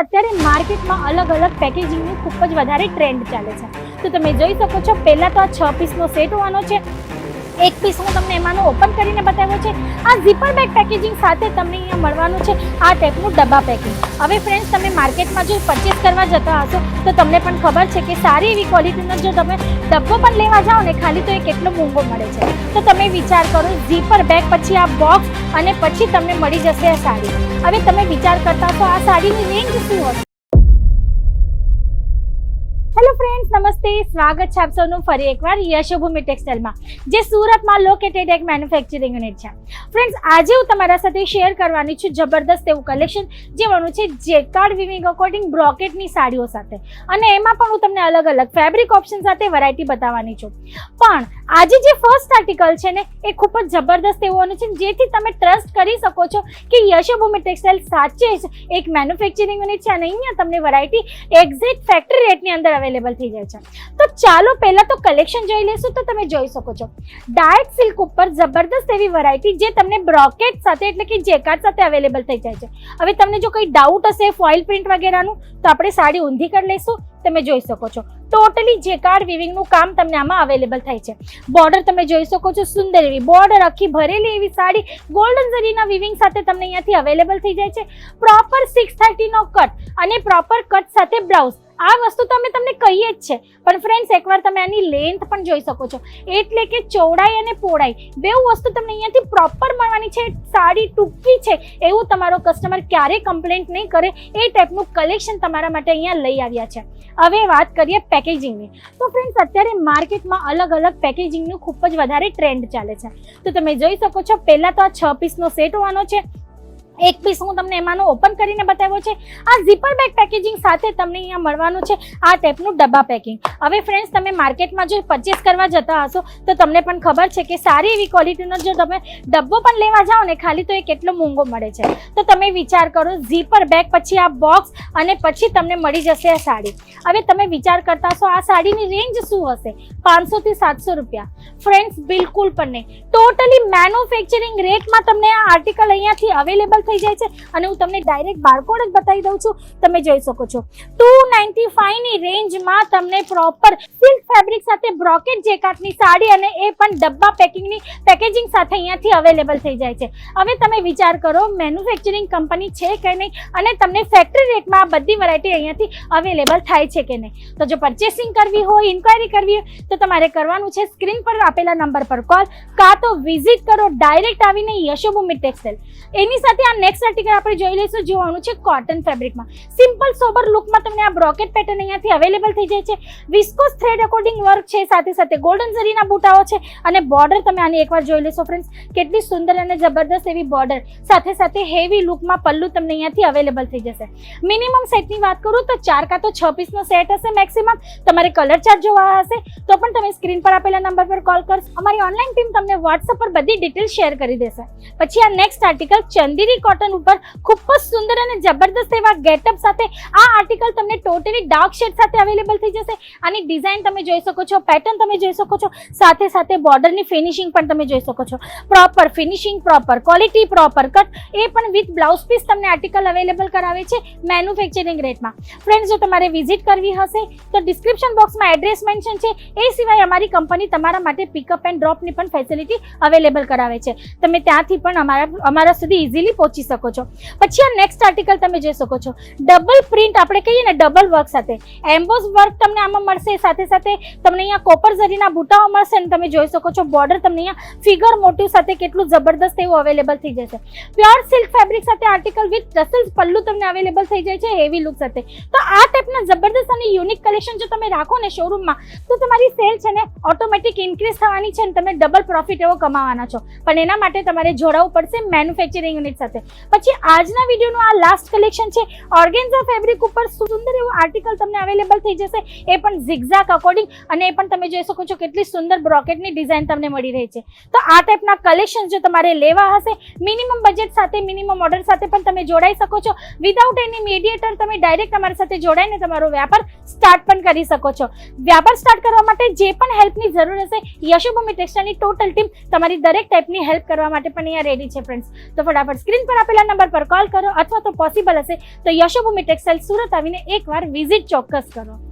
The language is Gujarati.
અત્યારે માર્કેટમાં અલગ અલગ પેકેજિંગની ખૂબ જ વધારે ટ્રેન્ડ ચાલે છે. તો તમે જોઈ શકો છો, પહેલાં તો આ છ પીસનો સેટ હોવાનો છે એક પીસ હું તમને એમાંનો ઓપન કરીને બતાવ્યો છે. આ ઝીપર બેગ પેકેજિંગ સાથે તમને અહીંયા મળવાનું છે. આ ટાઈપનું ડબ્બા પેકિંગ હવે ફ્રેન્ડ્સ તમે માર્કેટમાં જો પરચેસ કરવા જતા હશો, તો તમને પણ ખબર છે કે સારી એવી ક્વોલિટીનો જો તમે ડબ્બો પણ લેવા જાઓ ને, ખાલી તો એ કેટલો મોંઘો મળે છે. તો તમે વિચાર કરો ઝીપર બેગ પછી આ બોક્સ અને પછી તમને મળી જશે આ સાડી. હવે તમે વિચાર કરતા તો આ સાડીની રેન્જ શું હશે? હેલો ફ્રેન્ડ્સ નમસ્તે સ્વાગત છે આપ સૌનું ફરી એકવાર યશોભૂમિ ટેક્સટાઇલમાં જે સુરતમાં લોકેટેડ એક મેન્યુફેક્ચરિંગ યુનિટ છે ફ્રેન્ડ્સ આજે હું તમારા સાથે શેર કરવાની છું જબરદસ્ત એવું કલેક્શન જેવાનું છે જેકાર્ડ વિવિંગ અકોર્ડિંગ બ્રોકેટની સાડીઓ સાથે અને એમાં પણ હું તમને અલગ અલગ ફેબ્રિક ઓપ્શન સાથે વેરાયટી બતાવવાની છું। પણ આજે જે ફર્સ્ટ આર્ટિકલ છે ને, એ ખૂબ જ જબરદસ્ત એવું છે જેથી તમે ટ્રસ્ટ કરી શકો છો કે યશોભૂમિ ટેક્સટાઇલ સાચે જ એક મેન્યુફેક્ચરિંગ યુનિટ છે અને અહીંયા તમને વેરાયટી એક્ઝેક્ટ ફેક્ટરી રેટની અંદર અવેલેબલ થઈ જાય છે. તો ચાલો પહેલા તો કલેક્શન જોઈ લેશું તો તમે જોઈ શકો છો. ડાયટ સિલ્ક ઉપર જબરદસ્ત એવી વેરાયટી જે તમને બ્રોકેટ સાથે એટલે કે જેકાર્ડ સાથે અવેલેબલ થઈ જાય છે. હવે તમને જો કંઈ ડાઉટ હશે ફોઇલ પ્રિન્ટ વગેરેનું, તો આપણે સાડી ઊંધી કરી લઈશું. તમે જોઈ શકો છો. ટોટલી જેકાર્ડ વિવિંગનું કામ તમને આમાં અવેલેબલ થાય છે. બોર્ડર તમે જોઈ શકો છો, સુંદર એવી બોર્ડર આખી ભરેલી એવી સાડી ગોલ્ડન ઝરીના વિવિંગ સાથે તમને અહીંયાથી અવેલેબલ થઈ જાય છે. પ્રોપર સિક્સ થર્ટીનો કટ અને પ્રોપર કટ સાથે બ્લાઉઝ આ વસ્તુ તો અમે તમને કહીએ જ છે. પણ ફ્રેન્ડ્સ એકવાર તમે આની લેન્થ પણ જોઈ શકો છો. એટલે કે ચોડાઈ અને પોળાઈ, બે વસ્તુ તમને અહીંયાથી પ્રોપર મળવાની છે. સાડી ટૂંકી છે, એવું તમારો કસ્ટમર ક્યારેય કમ્પ્લેન્ટ નહીં કરે, એ ટાઈપનું કલેક્શન તમારા માટે અહીંયા લઈ આવ્યા છે. હવે વાત કરીએ પેકેજિંગની તો ફ્રેન્ડ્સ અત્યારે માર્કેટમાં અલગ અલગ પેકેજિંગનું ખૂબ જ વધારે ટ્રેન્ડ ચાલે છે. તો તમે જોઈ શકો છો, પહેલાં તો આ છ પીસનો સેટ હોવાનો છે એક પીસ હું તમને એમાંનો ઓપન કરીને બતાવ્યો છે. આ ઝીપર બેગ પેકેજિંગ સાથે તમને અહીંયા મળવાનું છે. આ ટાઈપનું ડબ્બા પેકિંગ હવે ફ્રેન્ડ્સ તમે માર્કેટમાં જો પરચેસ કરવા જતા હશો, તો તમને પણ ખબર છે કે સારી એવી ક્વોલિટીનો જો તમે ડબ્બો પણ લેવા જાઓ ને, ખાલી તો એ કેટલો મોંઘો મળે છે. તો તમે વિચાર કરો ઝીપર બેગ પછી આ બોક્સ અને પછી તમને મળી જશે આ સાડી. હવે તમે વિચાર કરતા હશો, આ સાડીની રેન્જ શું હશે? પાંચસોથી સાતસો રૂપિયા. ફ્રેન્ડ્સ બિલકુલ પણ નહીં. ટોટલી મેન્યુફેક્ચરિંગ રેટમાં તમને આ આર્ટિકલ અહીંયાથી અવેલેબલ થઈ જાય છે અને હું તમને ડાયરેક્ટ બારકોડ જ બતાવી દઉં છું. તમે જોઈ શકો છો. ટુ નાઇન્ટી ફાઈવની રેન્જમાં તમને પ્રોપર સિલ્ક ફેબ્રિક સાથે બ્રોકેટ જેકાટની સાડી અને એ પણ ડબ્બા પેકિંગની પેકેજિંગ સાથે અહીંયાથી અવેલેબલ થઈ જાય છે. હવે તમે વિચાર કરો મેન્યુફેક્ચરિંગ કંપની છે કે નહીં અને તમને ફેક્ટરી રેટમાં આ બધી વેરાયટી અહીંયાથી અવેલેબલ થાય છે કે નહીં. તો જો પરચેસિંગ કરવી હોય ઇન્ક્વાયરી કરવી હોય, તો તમારે કરવાનું છે સ્ક્રીન પર આપેલા નંબર પર કોલ કાં તો વિઝિટ કરો ડાયરેક્ટ આવીને યશોભૂમિ ટેક્સટાઇલ એની સાથે આ નેક્સ્ટ આર્ટિકલ આપણે જોઈ લઈશું, જોવાનું છે કોટન ફેબ્રિકમાં સિમ્પલ સોબર લુકમાં તમને આ બ્રોકેટ પેટર્ન અહીંયાથી અવેલેબલ થઈ જાય છે. વિસ્કોસ થ્રેડ અકોર્ડિંગ વર્ક છે, સાથે સાથે ગોલ્ડન ઝરીના બુટાઓ છે અને બોર્ડર તમે આની એકવાર જોઈ લેશો ફ્રેન્ડ્સ કેટલી સુંદર અને જબરદસ્ત એવી બોર્ડર સાથે સાથે હેવી લુકમાં પલ્લુ તમને અહીંયાથી અવેલેબલ થઈ જશે. મિનિમમ સેટની વાત કરું તો ચાર કાં તો છ પીસનો સેટ હશે મેક્સિમમ તમારે કલર ચાર્ટ જોવા હશે, તો પણ તમે સ્ક્રીન પર આપેલા નંબર પર કોલ કરશો. અમારી ઓનલાઈન ટીમ તમને વોટ્સઅપ પર બધી ડિટેલ શેર કરી દેશે. પછી આ નેક્સ્ટ આર્ટિકલ ચંદેરી કોટન ઉપર ખૂબ જ સુંદર અને જબરદસ્ત એવા ગેટઅપ સાથે આ આર્ટિકલ તમને ટોટલી ડાર્ક શેડ સાથે અવેલેબલ થઈ જશે. આની ડિઝાઇન તમે જોઈ શકો છો, પેટર્ન તમે જોઈ શકો છો, સાથે સાથે બોર્ડરની ફિનિશિંગ પણ તમે જોઈ શકો છો. Proper finishing, proper quality, proper cut એ પણ વિથ બ્લાઉઝ પીસ તમને આર્ટિકલ અવેલેબલ કરાવે છે મેન્યુફેક્ચરિંગ રેટમાં. ફ્રેન્ડ્સ જો તમારે વિઝિટ કરવી હશે, તો ડિસ્ક્રિપ્શન બોક્સમાં એડ્રેસ મેન્શન છે. એ સિવાય અમારી કંપની તમારા માટે પિકઅપ એન્ડ ડ્રોપની પણ ફેસિલિટી અવેલેબલ કરાવે છે. તમે ત્યાંથી પણ અમારા અમારા સુધી ઇઝીલી પહોંચી શકો છો. પછી આ નેક્સ્ટ આર્ટિકલ તમે જોઈ શકો છો. ડબલ પ્રિન્ટ આપણે કહીએ ને ડબલ વર્ક સાથે. એમ્બોઝ વર્ક તમને આમાં મળશે. સાથે સાથે તમને અહીંયા કોપર ઝરીના બુટાઓ મળશે અને તમે જોઈ શકો છો બોર્ડર તમને અહીંયા ફિગર મોટિવ સાથે કેટલું જબરદસ્ત એવું અવેલેબલ થઈ જશે. પ્યોર સિલ્ક ફેબ્રિક સાથે આર્ટિકલ વિથ ટસલ્સ પલ્લુ તમને અવેલેબલ થઈ જાય છે હેવી લુક સાથે. તો આ ટાઈપના જબરદસ્ત અને યુનિક કલેક્શન જો તમે રાખો ને શોરૂમમાં તો તમારી સેલ છે ને ઓટોમેટિક ઇન્ક્રીઝ થવાની છે અને તમે ડબલ પ્રોફિટ એવો કમાવાના છો. પણ એના માટે તમારે જોડાવવું પડશે મેન્યુફેક્ચરિંગ યુનિટ સાથે. પછી આજના વિડીયોનું આ લાસ્ટ કલેક્શન છે ઓર્ગેન્ઝા ફેબ્રિક ઉપર સુંદર એવું આર્ટિકલ તમને અવેલેબલ થઈ જશે. એ પણ ઝિગઝાક અકોર્ડિંગ અને એ પણ તમે જોઈ શકો છો કેટલી સુંદર બ્રોકેટની ડિઝાઇન તમને મળી રહી છે. તો આ ટાઈપના કલેક્શન જો તમારે લેવા હશે મિનિમમ બજેટ સાથે મિનિમમ ઓર્ડર સાથે પણ તમે જોડાઈ શકો છો. વિધાઉટ એની મીડિયેટર તમે ડાયરેક્ટ અમારી સાથે જોડાઈને તમારો વ્યાપાર સ્ટાર્ટ પણ કરી શકો છો. વ્યાપાર સ્ટાર્ટ કરવા માટે જે પણ હેલ્પની જરૂર હશે, યશોભૂમિ ટેક્સટાઇલની ટોટલ ટીમ તમારી દરેક ટાઈપની હેલ્પ કરવા માટે પણ અહીંયા રેડી છે ફ્રેન્ડ્સ તો ફટાફટ સ્ક્રીન પર આપેલા નંબર પર કોલ કરો અથવા તો પોસિબલ હશે, તો યશોભૂમિ ટેક્સટાઇલ સુરત આવીને એકવાર વિઝિટ ચોક્કસ કરો.